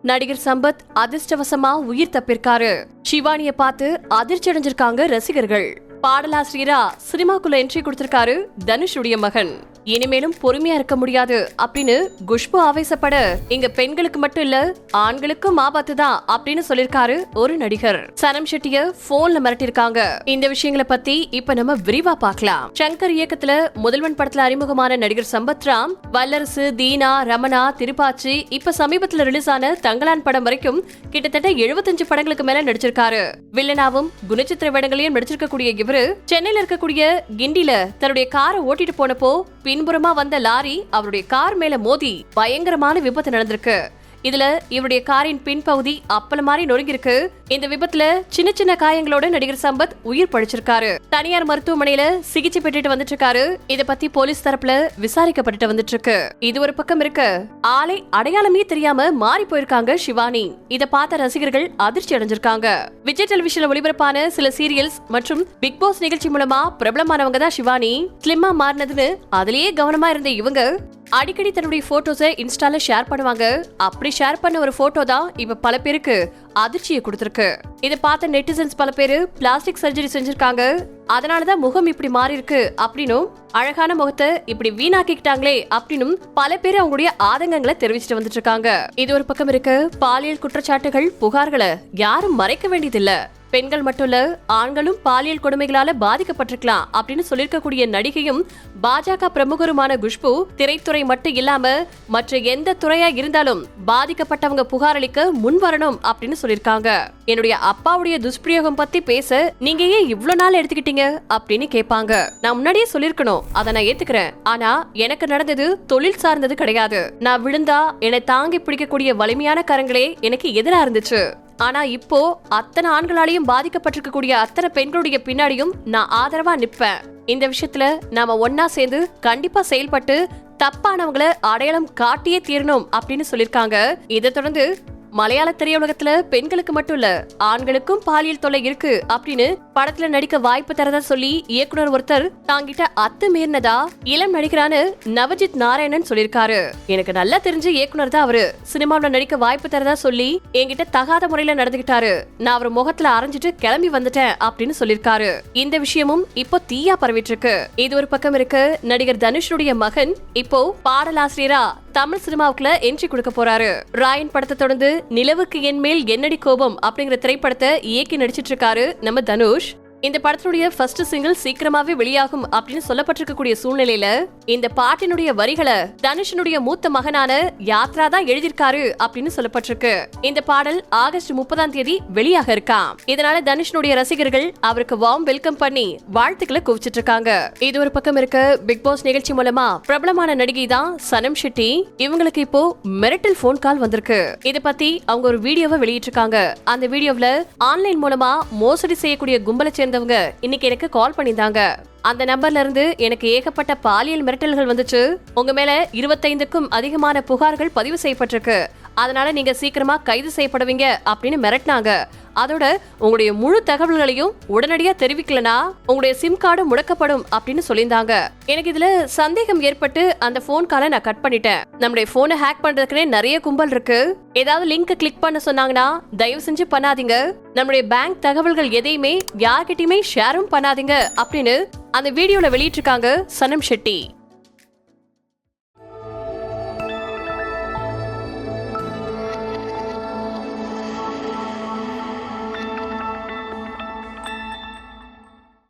நடிகர் சம்பத் அதிர்ஷ்டவசமா உயிர் தப்பிருக்காரு. சிவானிய பார்த்து அதிர்ச்சி அடைஞ்சிருக்காங்க ரசிகர்கள். பாடலாசிரியரா சினிமாக்குள்ள என்ட்ரி கொடுத்திருக்காரு தனுஷுடைய மகன். இனிமேலும் பொறுமையா இருக்க முடியாது அப்படின்னு குஷ்பு ஆவேசப்பட இங்க பெண்களுக்கு மட்டும் இல்ல ஆண்களுக்கும் ஆபத்து தான் அப்படின்னு சொல்லிருக்காரு ஒரு நடிகர். சனம் ஷெட்டிய போன்ல மிரட்டிருக்காங்க. இந்த விஷயங்களை பத்தி இப்ப நம்ம விரிவா பார்க்கலாம். சங்கர் இயக்கத்துல முதல்வன் படத்துல அறிமுகமான நடிகர் சம்பத்ராம் வல்லரசு தீனா ரமணா திருப்பாச்சி இப்ப சமீபத்துல ரிலீஸ் ஆன தங்கலான் படம் வரைக்கும் கிட்டத்தட்ட 75 படங்களுக்கு மேல நடிச்சிருக்காரு. வில்லனாவும் குணச்சித்திர வேடங்களையும் நடிச்சிருக்கக்கூடிய இவரு சென்னையில இருக்கக்கூடிய கிண்டில தன்னுடைய காரை ஓட்டிட்டு போனப்போ பின்புறமா வந்த லாரி அவருடைய கார் மேல மோதி பயங்கரமான விபத்து நடந்திருக்கு. இதுல இவருடைய காரின் பின்பகுதி அப்பல மாதிரி நொறுங்கிருக்கு இந்த விபத்துல சின்ன சின்ன காயங்களோட நடிகர் சம்பத் உயிர் பழிச்சிருக்காரு. தனியார் மருத்துவமனையில சிகிச்சை பெற்றுட்டு வந்துட்டு இருக்காரு இத பத்தி போலீஸ் தரப்புல விசாரிக்கப்பட்டு வந்துட்டு இருக்கு இது ஒரு பக்கம் இருக்கு ஆளை அடையாளமே தெரியாம மாறி போயிருக்காங்க சிவானி. இத பார்த்த ரசிகர்கள் அதிர்ச்சி அடைஞ்சிருக்காங்க. விஜய் டெலிவிஷன்ல ஒளிபரப்பான சில சீரியல்ஸ் மற்றும் பிக் பாஸ் நிகழ்ச்சி மூலமா பிரபலமானவங்க தான் சிவானி. ஸ்லிம்மா மாறினதுன்னு அதுலயே கவனமா இருந்த இவங்க அடிக்கடி தன்னுடைய போட்டோஸை இன்ஸ்டால ஷேர் பண்ணுவாங்க. அப்படி ஷேர் பண்ண ஒரு போட்டோ தான் இப்ப பல பேருக்கு அதிர்ச்சியை கொடுத்திருக்கு. இதை பார்த்த நெட்டிசன்ஸ் பல பேரு பிளாஸ்டிக் சர்ஜரி செஞ்சிருக்காங்க. அதனாலதான் முகம் இப்படி மாறி இருக்கு அப்படின்னும் அழகான முகத்தை இப்படி வீணாக்கிக்கிட்டாங்களே அப்படின்னும் பல பேர் அவங்களுடைய ஆதங்கங்களை தெரிவிச்சிட்டு வந்துட்டு இருக்காங்க. இது ஒரு பக்கம் இருக்கு. பாலியல் குற்றச்சாட்டுகள் புகார்களை யாரும் மறைக்க வேண்டியதில்லை. பெண்கள் மட்டும் இல்ல ஆண்களும் பாலியல் கொடுமைகளால பாதிக்கப்பட்டிருக்கலாம் அப்படின்னு சொல்லியிருக்கக்கூடிய நடிகையும் பாஜக பிரமுகருமான குஷ்பு திரைத்துறை மட்டும் இல்லாம மற்ற எந்த துறையா இருந்தாலும் பாதிக்கப்பட்டவங்க புகார் அளிக்க முன் வரணும் அப்படின்னு சொல்லியிருக்காங்க என்னுடைய அப்பாவுடைய துஷ்பிரயோகம் பத்தி பேச நீங்க ஏன் இவ்வளவு நாள் எடுத்துக்கிட்டீங்க அப்படின்னு கேட்பாங்க. நான் முன்னாடியே சொல்லிருக்கணும் அதை நான் ஏத்துக்கிறேன். ஆனா எனக்கு நடந்தது தொழில் சார்ந்தது கிடையாது. நான் விழுந்தா என்னை தாங்கி பிடிக்கக்கூடிய வலிமையான கரங்களே எனக்கு எதிரா இருந்துச்சு. ஆனா இப்போ அத்தனை ஆண்களாலையும் பாதிக்கப்பட்டிருக்கக்கூடிய அத்தனை பெண்களுடைய பின்னாடியும் நான் ஆதரவா நிப்பேன் இந்த விஷயத்துல நாம ஒன்னா சேர்ந்து கண்டிப்பா செயல்பட்டு தப்பானவங்களை அடையாளம் காட்டியே தீரணும் அப்படின்னு சொல்லியிருக்காங்க. இதை தொடர்ந்து மலையாள திரையுலகத்துல பெண்களுக்கு மட்டும் இல்ல ஆண்களுக்கும் பாலியல் தொல்லை இருக்கு அப்படின்னு படத்துல நடிக்க வாய்ப்பு தரதா சொல்லி இயக்குனர் ஒருத்தர் தாங்கிட்ட அத்து மீறினதா இளம் நடிகரான நவஜித் நாராயணன் சொல்லிருக்காரு எனக்கு நல்லா தெரிஞ்ச இயக்குனர் தான் அவரு. சினிமாவில நடிக்க வாய்ப்பு தரதா சொல்லி என்கிட்ட தகாத முறையில நடந்துகிட்டாரு. நான் அவர் முகத்துல அரைஞ்சிட்டு கிளம்பி வந்துட்டேன் அப்படின்னு சொல்லிருக்காரு இந்த விஷயமும் இப்போ தீயா பரவிட்டு இருக்கு இது ஒரு பக்கம் இருக்கு. நடிகர் தனுஷனுடைய மகன் இப்போ பாடலாசிரியரா தமிழ் சினிமாவுக்குள்ள என்ட்ரி கொடுக்க போறாரு. ராயன் படத்தை தொடர்ந்து நிலவுக்கு என் மேல் என்னடி கோபம் அப்படிங்கிற திரைப்படத்தை இயக்கி நடிச்சிட்டு இருக்காரு நம்ம தனுஷ். இந்த படத்தினுடைய ஃபர்ஸ்ட் சிங்கிள் சீக்கிரமாவே வெளியாகும் அப்படின்னு சொல்லப்பட்டிருக்கக்கூடிய சூழ்நிலையில இந்த பாட்டினுடைய வரிகளை தனுஷனுடைய மூத்த மகனான யாத்ரா தான் எழுதியிருக்காரு அப்படின்னு சொல்லப்பட்டிருக்கு. இந்த பாடல் ஆகஸ்ட் முப்பதாம் தேதி வெளியாக இருக்காம் இதனால தனுஷனுடைய ரசிகர்கள் அவருக்கு வார்ம் வெல்கம் பண்ணி வாழ்த்துக்களை குவிச்சிட்டு இருக்காங்க இது ஒரு பக்கம் இருக்க பிக் பாஸ் நிகழ்ச்சி மூலமா பிரபலமான நடிகை தான் சனம் ஷெட்டி. இவங்களுக்கு இப்போ மிரட்டல் போன் கால் வந்திருக்கு. இத பத்தி அவங்க ஒரு வீடியோவை வெளியிட்டிருக்காங்க அந்த வீடியோவில ஆன்லைன் மூலமா மோசடி செய்யக்கூடிய கும்பலை சேர்ந்தவங்க இன்னைக்கு எனக்கு கால் பண்ணியிருந்தாங்க. அந்த நம்பர்ல இருந்து எனக்கு ஏகப்பட்ட பாலியல் மிரட்டல்கள் வந்துச்சு. உங்க மேல இருபத்தைந்துக்கும் அதிகமான புகார்கள் பதிவு செய்யப்பட்டிருக்கு. அதனால நீங்க சீக்கிரமா கைது செய்யப்படுவீங்க அப்படின்னு மிரட்டினாங்க. அதோட உங்களுடைய முழு தகவல்களையும் உடனடியா தெரிவிக்கலனா உங்களுடைய சிம் கார்டு முடக்கப்படும் அப்படின்னு சொல்லியிருந்தாங்க. எனக்கு இதுல சந்தேகம் ஏற்பட்டு அந்த போன் காலை நான் கட் பண்ணிட்டேன். நம்முடைய போனை ஹேக் பண்றதுக்குனே நிறைய கும்பல் இருக்கு. ஏதாவது லிங்க் கிளிக் பண்ண சொன்னாங்கன்னா தயவு செஞ்சு பண்ணாதீங்க. நம்முடைய பேங்க் தகவல்கள் எதையுமே யார்கிட்டயுமே ஷேரும் பண்ணாதீங்க அப்படின்னு அந்த வீடியோல வெளியிட்டிருக்காங்க சனம் ஷெட்டி.